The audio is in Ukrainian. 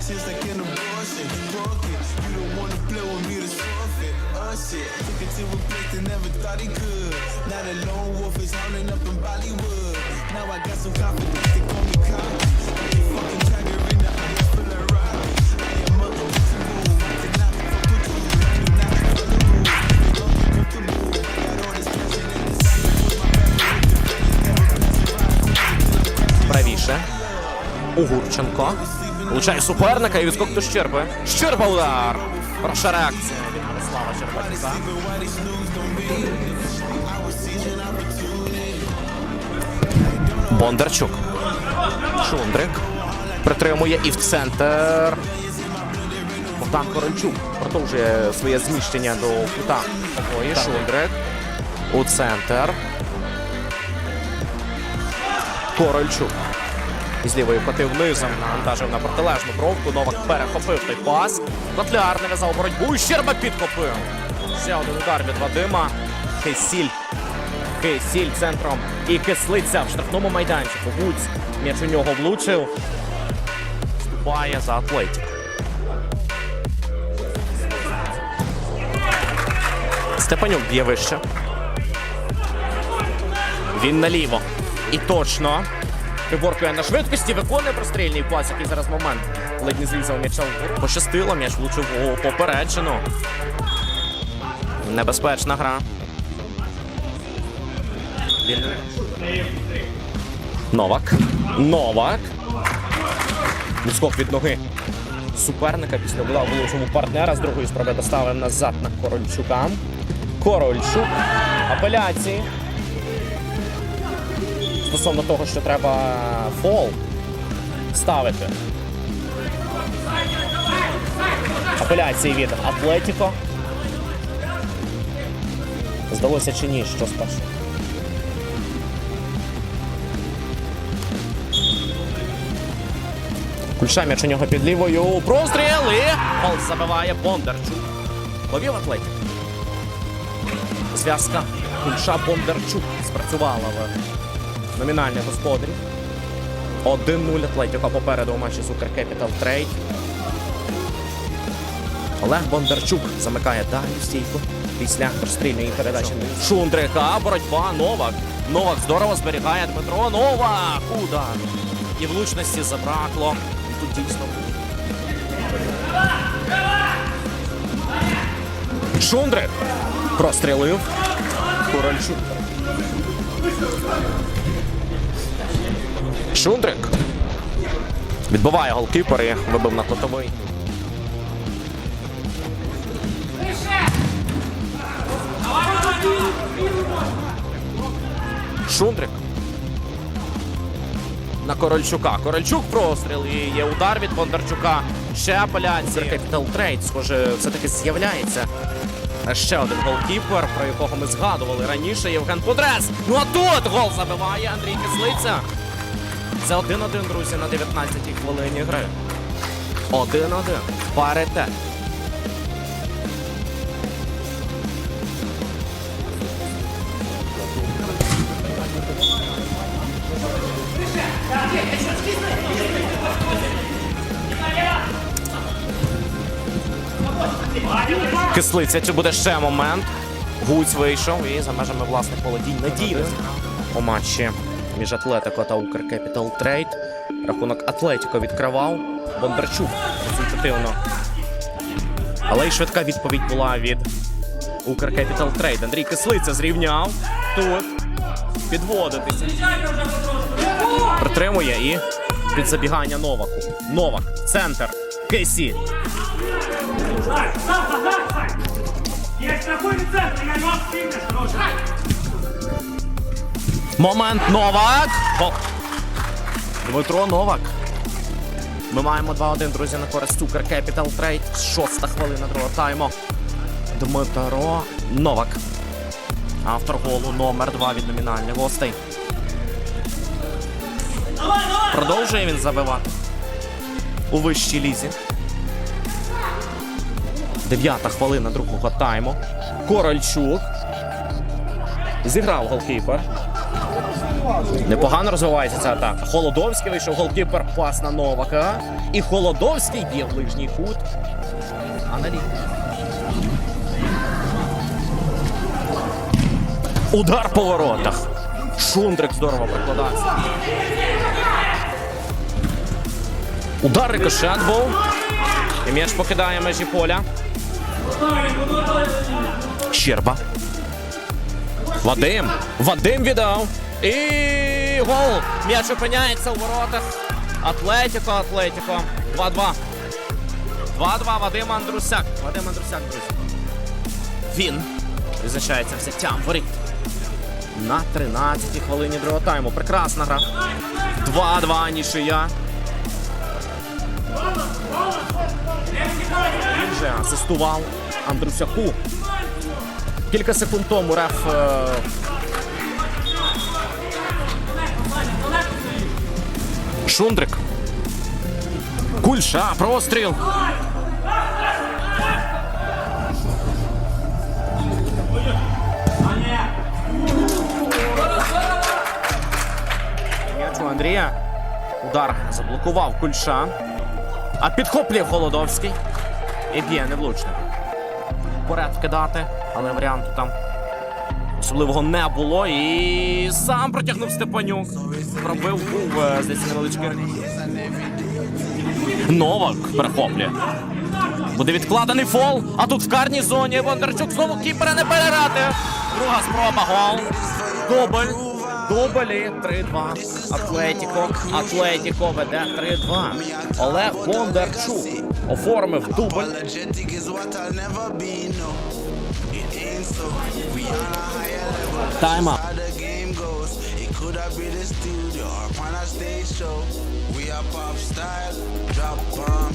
Seems like an abortion. Broken. You don't wanna play with me, that's forfeit. Oh shit. Took it to a place that never thought he could. Now the lone wolf is howling up in Bollywood. Now I got some confidence, they call me cocky. Угурченко. Влучає суперника і відскок до Щерби. Щерба удар. Хороша реакція від Мирослава Щербатюка. Бондарчук. Шундрик. Притримує і в центр. Богдан Корольчук продовжує своє зміщення до кута. Обої. Шундрик. У центр. Корольчук. Із лівої котив низом навантажив на протилежну бровку. Новак перехопив той пас. Котляр нав'язав боротьбу. і Щерба підхопив. Ще один удар від Вадима. Кисіль. Кисіль центром. І кислиця в штрафному майданчику. Гуць. М'яч у нього влучив. Вступає за Атлетік. Степанюк б'є вище. Він наліво. І точно. Приборкує на швидкості, виконує прострільний пас, який зараз момент. Ледь не зрізав м'яча вгору. Пощастило, м'яч влучив у попереджену. Небезпечна гра. Новак. Новак. Відскок від ноги суперника після була влучому партнера з другої спроби доставив назад на Корольчука. Корольчук. Апеляції. Стосовно того, що треба фол ставити. Апеляції від Атлетіко. Здалося чи ні, що спершу. Кульша м'яч у нього під лівою. Простріл і гол забиває Бондарчук. Ловів Атлетік. Зв'язка Кульша Бондарчук спрацювала в номінальних господарів. 1-0 Атлетіка попереду у матчі Супер Capital Trade. Олег Бондарчук замикає далі стійку після прострільної передачі. Шундрика, боротьба, Новак. Новак здорово зберігає Дмитро. Новак! Удар! І влучності забракло. І тут дійсно. Шундрик прострілив. Корольчук. Шундрик. Відбиває голкіпер і вибив на котовий. Шундрик. На Корольчука. Корольчук простріл і є удар від Бондарчука. Ще апеляція. Capital Trade, схоже, все-таки з'являється. А Ще один голкіпер, про якого ми згадували раніше. Євген Подрес. Ну а тут гол забиває Андрій Кислиця. Це 1-1, друзі, на 19-й хвилині гри. 1-1. Паритет. Кислиця, чи буде ще момент? Гуць вийшов і за межами власних володінь надійно зіграв у матчі між Атлетико та Укр Capital Trade. Рахунок Атлетико відкривав. Бондарчук результативно. Але й швидка відповідь була від Укр Capital Trade. Андрій Кислиця зрівняв. Тут підводитися. Притримує і під забігання Новаку. Новак. Центр. Кейсі. Момент Новак. Гол. Дмитро Новак. Ми маємо 2-1, друзі, на користь Цукер Capital Trade. Шоста хвилина другого тайму. Дмитро Новак. Автор голу номер 2 від номінальних гостей. Продовжує він забивати. У вищій лізі. Дев'ята хвилина другого тайму. Корольчук. Зіграв голкіпер. Непогано розвивається ця атака. Холодовський вийшов голкіпер, пас на Новака. І Холодовський б'є в ближній кут. Аналітик. Удар по воротах. Шундрик здорово прикладається. Удар рикошет був. І м'яч покидає межі поля. Щерба. Вадим. Вадим віддав. І гол. М'яч опиняється у воротах. Атлетіко, Атлетіко. 2-2. 2-2. Вадим Андрусяк. Вадим Андрусяк, друзі. Він визначається взяттям воріт. На 13-й хвилині другого тайму. Прекрасна гра. 2-2 нічия. Асистував Андрусяку. Кілька секунд тому реф. е, Шундрик. Кульша, простріл. Андрія. Удар заблокував кульша. А підхоплює Холодовський. І б'є невлучно. Вперед вкидати, але варіанту там особливого не було. І сам протягнув Степанюк. Пробив був, е, здається, невеличкий. Новак перехоплює. Буде відкладений фол, а тут в карній зоні Бондарчук знову кіпера не переграти. Друга спроба гол. Дубль. Дубль і 3-2. Атлетіко. Атлетіко веде 3-2. Олег Бондарчук оформив дубль. So. We are pop style. Drop bomb.